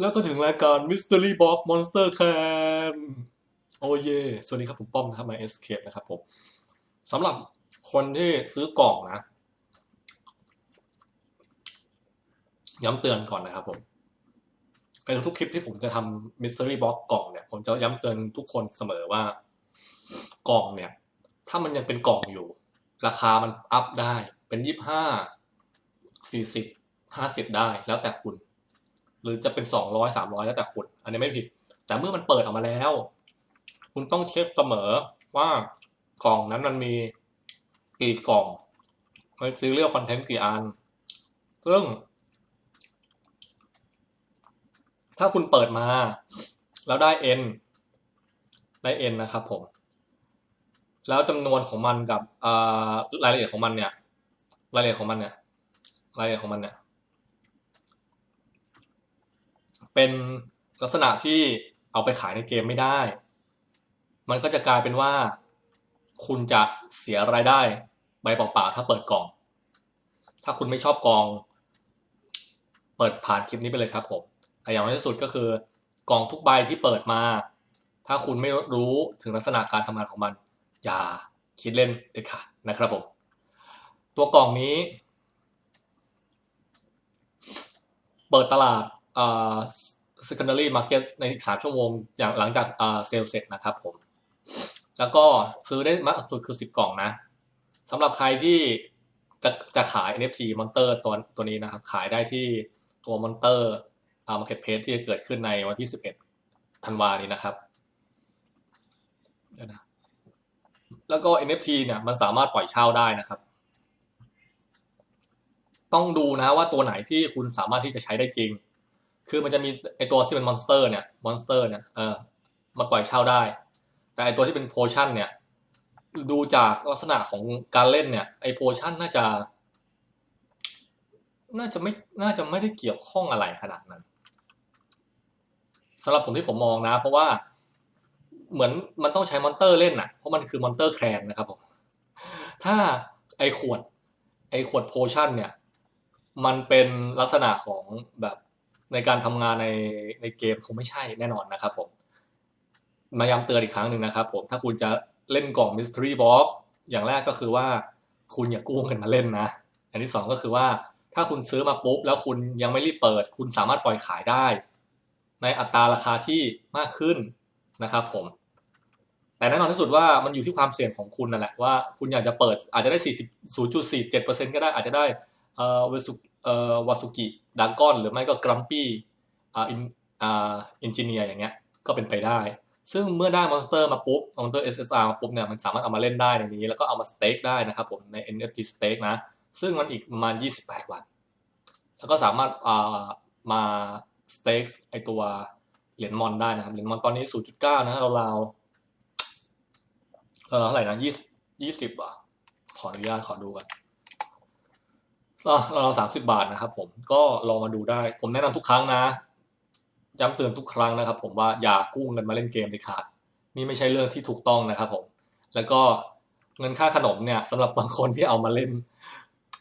แล้วก็ถึงรายการ Mystery Box Monster Can โอเย สวัสดีครับ ผมป้อมนะครับมา Escape นะครับผมสำหรับคนที่ซื้อกล่องนะ ย้ำเตือนก่อนนะครับผมในทุกคลิปที่ผมจะทำ Mystery Box กล่องเนี่ย ผมจะย้ำเตือนทุกคนเสมอว่า กล่องเนี่ย ถ้ามันยังเป็นกล่องอยู่ ราคามันอัพได้เป็นยี่ห้าสี่สิบห้าสิบได้แล้วแต่คุณ หรือจะเป็นสองร้อยสามร้อยแล้วแต่คุณ อันนี้ไม่ผิด แต่เมื่อมันเปิดออกมาแล้ว คุณต้องเช็คเสมอว่ากล่องนั้นมันมีกี่กล่องมันซีเรียลคอนเทนต์กี่อัน ซึ่ง ถ้าคุณเปิดมา แล้วได้ n ได้ n นะครับผม แล้วจำนวนของมันกับรายละเอียดของมันเนี่ย รายละเอียดของมันเนี่ย รายละเอียดของมันเนี่ย เป็นลักษณะที่เอาไปขายในเกมไม่ได้ มันก็จะกลายเป็นว่า คุณจะเสียรายได้ใบเปล่าๆถ้าเปิดกล่อง ถ้าคุณไม่ชอบกอง เปิดผ่านคลิปนี้ไปเลยครับผมแต่อย่างน้อยที่สุดก็คือกล่องทุกใบที่เปิดมา ถ้าคุณไม่รู้ถึงลักษณะการทำงานของมัน อย่าคิดเล่นเด็ดขาดนะครับผม ตัวกล่องนี้ เปิดตลาด secondary market ในอีก 3 ชั่วโมงอย่างหลังจากเซลเสร็จนะครับผม แล้วก็ซื้อได้มากสุดคือ 10 กล่องนะสำหรับใครที่จะจะขาย NFT Monster ตัวตัวนี้นะครับ ขายได้ที่ตัว Monster Marketplace ที่จะเกิดขึ้นในวันที่ 11 ธันวานี้นะครับนะแล้วก็ NFT เนี่ยมันสามารถปล่อยเช่าได้นะครับ ต้องดูนะว่าตัวไหนที่คุณสามารถที่จะใช้ได้จริง คือมันจะมีไอตัวที่เป็นมอนสเตอร์เนี่ยมอนสเตอร์เนี่ยเออมันปล่อยเช่าได้ แต่ไอตัวที่เป็นโพชั่นเนี่ยดูจากลักษณะของการเล่นเนี่ยไอโพชั่นน่าจะ น่าจะไม่น่าจะไม่ได้เกี่ยวข้องอะไรขนาดนั้นสำหรับผมที่ผมมองนะ เพราะว่าเหมือนมันต้องใช้มอนเตอร์เล่นน่ะ เพราะมันคือมอนเตอร์แคลนนะครับผม ถ้าไอขวดไอขวดโพชั่นเนี่ย มันเป็นลักษณะของแบบ ในการทำงานในในเกมคงไม่ใช่แน่นอนนะครับผม มาย้ำเตือนอีกครั้งหนึ่งนะครับผม ถ้าคุณจะเล่นกล่อง Mystery Box อย่างแรกก็คือว่าคุณอย่ากู้เงินมาเล่นนะ อันที่สองก็คือว่าถ้าคุณซื้อมาปุ๊บ แล้วคุณยังไม่รีบเปิด คุณสามารถปล่อยขายได้ ในอัตราราคาที่มากขึ้นนะครับผม แต่แน่นอนที่สุดว่ามันอยู่ที่ความเสี่ยงของคุณนั่นแหละว่าคุณอยากจะเปิดอาจจะได้ 40 0.47%ก็ได้อาจจะได้เอ่อวสุ เอ่อวาสุกิดากอนหรือไม่ก็กรัมปี้อ่าอินอ่าอินจิเนียร์อย่างเงี้ยก็เป็นไปได้ ซึ่งเมื่อได้มอนสเตอร์มาปุ๊บมอนสเตอร์ SSR มาปุ๊บเนี่ยมันสามารถเอามาเล่นได้ในนี้ แล้วก็เอามาสเต็กได้นะครับผมใน NFT stake นะ ซึ่งมันอีกประมาณ 28 วัน แล้วก็สามารถอ่ามาสเต็กไอตัวเหรียญมอนได้นะครับเหรียญมอนตอนนี้ 0.9 นะราวๆเออเท่าไหร่นะ20 20อะขออนุญาตขอดูกัน ก็เราสามสิบาทนะครับผมก็ลองมาดูได้ ผมแนะนำทุกครั้งนะย้ำเตือนทุกครั้งนะครับ ผมว่าอย่ากู้เงินมาเล่นเกมเด็ดขาด นี่ไม่ใช่เรื่องที่ถูกต้องนะครับผม แล้วก็เงินค่าขนมเนี่ยสำหรับบางคนที่เอามาเล่น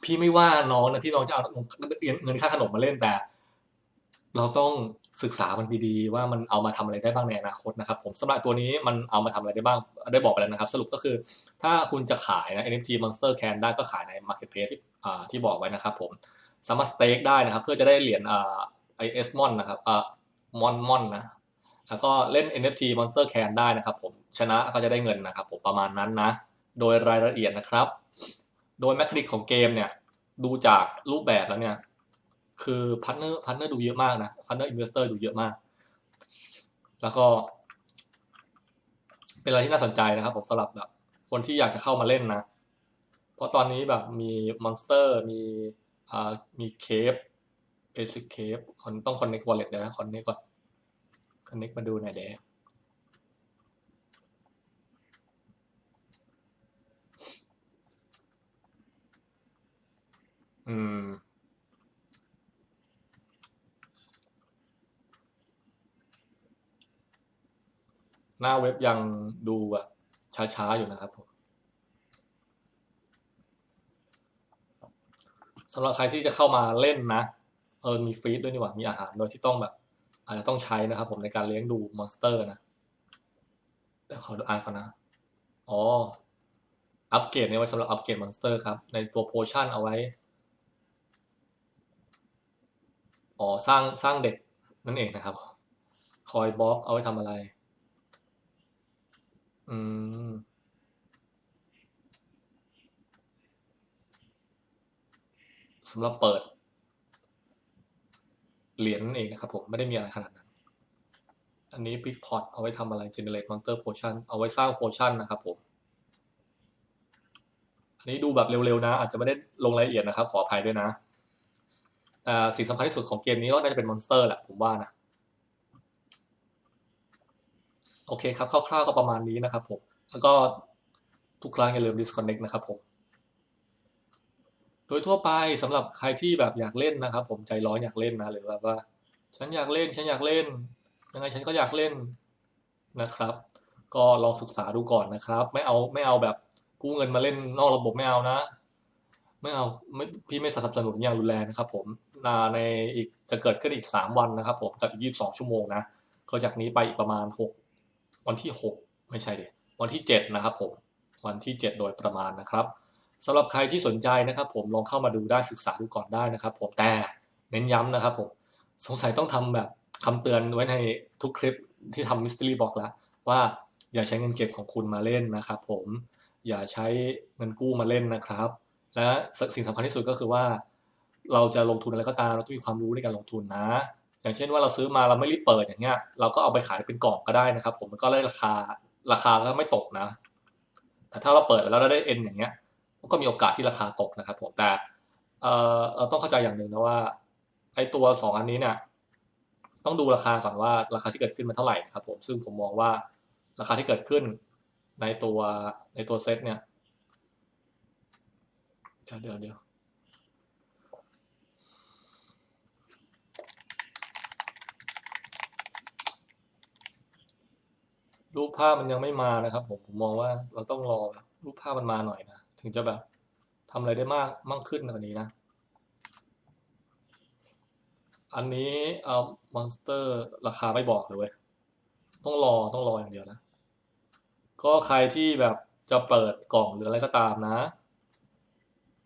พี่ไม่ว่าน้องนะที่น้องจะเอาเงินค่าขนมมาเล่นแต่ เราต้อง ศึกษามันดีๆว่ามันเอามาทำอะไรได้บ้างในอนาคตนะครับผมสำหรับตัวนี้มันเอามาทำอะไรได้บ้างได้บอกไปแล้วนะครับ สรุปก็คือถ้าคุณจะขายนะ NFT Monster Can ได้ก็ขายใน Marketplace ที่อ่าที่บอกไว้นะครับผมสามารถสเต็กได้นะครับ เพื่อจะได้เหรียญอ่าไอเอสมอนนะครับอ่ามอนมอนนะแล้วก็เล่น NFT Monster Can ได้นะครับผมชนะก็จะได้เงินนะครับผมประมาณนั้นนะ โดยรายละเอียดนะครับ โดยแมคานิกของเกมเนี่ยดูจากรูปแบบแล้วเนี่ย คือพาร์ทเนอร์พาร์ทเนอร์ดูเยอะมากนะพาร์ทเนอร์อินเวสเตอร์ดูเยอะมาก แล้วก็ เป็นอะไรที่น่าสนใจนะครับ ผมสำหรับแบบ คนที่อยากจะเข้ามาเล่นนะ เพราะตอนนี้แบบมีมอนสเตอร์มีอ่ามีเคฟเบสิกเคฟคนต้องคอนเน็กวอลเล็ตเดี๋ยวนะคอนเน็กก่อนคอนเน็กมาดูหน่อยเดี๋ยวอืม หน้าเว็บยังดูแบบช้าๆ อยู่นะครับผมสำหรับใครที่จะเข้ามาเล่นนะเออมีฟีดด้วยนี่หว่ามีอาหารโดยที่ต้องแบบ อาจจะต้องใช้นะครับผมในการเลี้ยงดูมอนสเตอร์นะเดี๋ยวขอดูอ่านก่อนนะ อ๋อ อัปเกรดเนี่ยไว้สำหรับอัปเกรดมอนสเตอร์ครับ ในตัวโพชั่นเอาไว้ อ๋อ สร้างสร้างเด็กนั่นเองนะครับ คอยบล็อกเอาไว้ทำอะไร อืม สำหรับเปิดเหรียญนั่นเองนะครับผมไม่ได้มีอะไรขนาดนั้น อันนี้ Big Pot เอาไว้ทำอะไร Generate Monster Potion เอาไว้สร้าง Potion นะครับผม อันนี้ดูแบบเร็วๆนะ อาจจะไม่ได้ลงรายละเอียดนะครับ ขออภัยด้วยนะสิ่งสำคัญที่สุดของเกมนี้ก็น่าจะเป็นมอนสเตอร์แหละผมว่านะ โอเคครับ คร่าวๆก็ประมาณนี้นะครับผม แล้วก็ทุกครั้งอย่าลืม disconnect นะครับผม โดยทั่วไปสำหรับใครที่แบบอยากเล่นนะครับ ผมใจร้อนอยากเล่นนะหรือแบบว่า ฉันอยากเล่นฉันอยากเล่น ยังไงฉันก็อยากเล่นนะครับ ก็ลองศึกษาดูก่อนนะครับ ไม่เอาไม่เอาแบบกู้เงินมาเล่นนอกระบบไม่เอานะไม่เอาไม่พี่ไม่สนับสนุนอย่างรุนแรงนะครับ ผมนาในอีกจะเกิดขึ้นอีกสามวันนะครับ ผมกับอีกยี่สิบสองชั่วโมงนะก็จากนี้ไปอีกประมาณหก วันที่หกไม่ใช่เดวันที่เจ็ดนะครับผม วันที่เจ็ดโดยประมาณนะครับสำหรับใครที่สนใจนะครับ ผมลองเข้ามาดูได้ศึกษาดูก่อนได้นะครับ ผมแต่เน้นย้ำนะครับผมสงสัยต้องทำแบบคำเตือนไว้ในทุกคลิปที่ทำมิส t ต r y บอกแล้วว่าอย่าใช้เงินเก็บของคุณมาเล่นนะครับผมอย่าใช้เงินกู้มาเล่นนะครับ และสิ่งสำคัญที่สุดก็คือว่า เราจะลงทุนอะไรก็ตามเราต้องมีความรู้ในการลงทุนนะ อย่างเช่นว่าเราซื้อมาเราไม่รีบเปิดอย่างเงี้ย เราก็เอาไปขายเป็นกล่องก็ได้นะครับ ผมมันก็ได้ราคาราคาก็ไม่ตกนะ แต่ถ้าเราเปิดแล้วเราได้เอ็นอย่างเงี้ยมันก็มีโอกาสที่ราคาตกนะครับ ผมแต่เออเราต้องเข้าใจอย่างหนึ่งนะว่าไอ้ตัวสองอันนี้เนี่ยต้องดูราคาก่อนว่าราคาที่เกิดขึ้นมันเท่าไหร่นะครับ ผมซึ่งผมมองว่าราคาที่เกิดขึ้นในตัวในตัวเซตเนี่ยเดี๋ยวเดี๋ยวเดี๋ยว รูปภาพมันยังไม่มานะครับ ผมผมมองว่าเราต้องรอรูปภาพมันมาหน่อยนะ ถึงจะแบบทำอะไรได้มากมากขึ้นกว่านี้นะ อันนี้เอามอนสเตอร์ราคาไม่บอกเลยเว้ยต้องรอต้องรออย่างเดียวนะ ก็ใครที่แบบจะเปิดกล่องหรืออะไรก็ตามนะ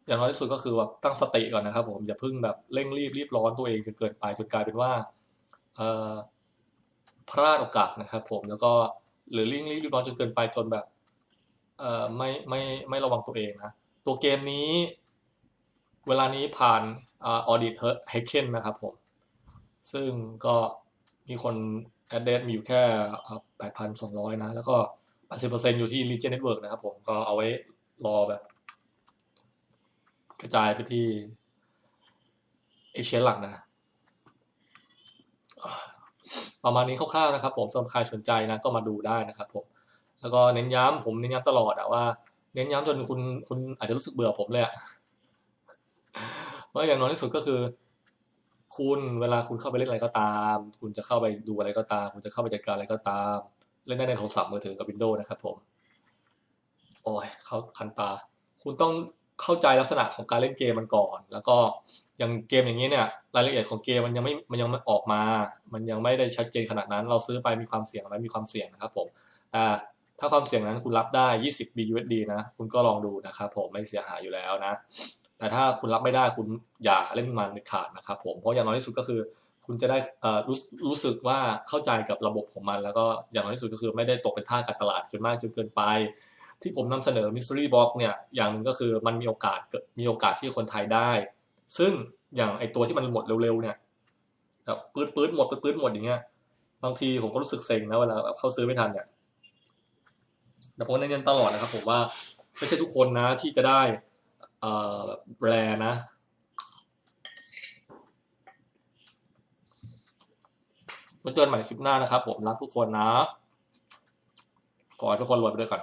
อย่างน้อยที่สุดก็คือแบบตั้งสติก่อนนะครับผมอย่าเพิ่งแบบเร่งรีบรีบร้อนตัวเองจนเกินไปจนกลายเป็นว่าพลาดโอกาสนะครับผมแล้วก็ หรือเร่งรีบรีบร้อนจนเกินไปจนแบบเอ่อไม่ไม่ไม่ระวังตัวเองนะ ตัวเกมนี้ เวลานี้ผ่านออดิตเฮเคนนะครับผม ซึ่งก็มีคนแอดเดสมีอยู่แค่แปดพันสองร้อยนะ แล้วก็แปดสิบเปอร์เซ็นอยู่ที่ Legion Network นะครับผมก็เอาไว้รอแบบ กระจายไปที่เอเชียหลักนะ ประมาณนี้คร่าวๆนะครับ ผมสำหรับใครสนใจนะก็มาดูได้นะครับผมแล้วก็เน้นย้ำผมเน้นย้ำตลอดอะว่า เน้นย้ำจนคุณคุณอาจจะรู้สึกเบื่อผมเลยอะเพราะอย่างน้อยที่สุดก็คือ คุณเวลาคุณเข้าไปเล่นอะไรก็ตาม คุณจะเข้าไปดูอะไรก็ตาม คุณจะเข้าไปจัดการอะไรก็ตาม เล่นได้ในโทรศัพท์มือถือกับ Windows นะครับผมโอ้ยเขาคันตา คุณต้อง เข้าใจลักษณะของการเล่นเกมมันก่อน แล้วก็อย่างเกมอย่างนี้เนี่ยรายละเอียดของเกมมันยังไม่มันยังไม่ออกมา มันยังไม่ได้ชัดเจนขนาดนั้น เราซื้อไปมีความเสี่ยงไหมมีความเสี่ยงนะครับผมแต่ถ้าความเสี่ยงนั้นคุณรับได้ 20 BUSD นะ คุณก็ลองดูนะครับผมไม่เสียหายอยู่แล้วนะ แต่ถ้าคุณรับไม่ได้คุณอย่าเล่นมันขาดนะครับผมเพราะอย่างน้อยที่สุดก็คือ คุณจะได้รู้รู้สึกว่าเข้าใจกับระบบของมัน แล้วก็อย่างน้อยที่สุดก็คือไม่ได้ตกเป็นท่าการตลาดจนมากจนเกินไป ที่ผมนำเสนอ Mystery Box เนี่ยอย่างหนึ่งก็คือมันมีโอกาสมีโอกาสที่คนไทยได้ ซึ่งอย่างไอตัวที่มันหมดเร็วๆเนี่ยแบบปื๊ดปื๊ดหมดปื๊ดปื๊ดหมดอย่างเงี้ยบางทีผมก็รู้สึกเซ็งนะเวลาแบบเข้าซื้อไม่ทันเนี่ยแต่ผมเน้นตลอดนะครับ ผมว่าไม่ใช่ทุกคนนะที่จะได้เอ่อแบบแบรนด์นะมาเจอกันใหม่คลิปหน้านะครับ ผมรักทุกคนนะ ขอให้ทุกคนรวยไปด้วยกัน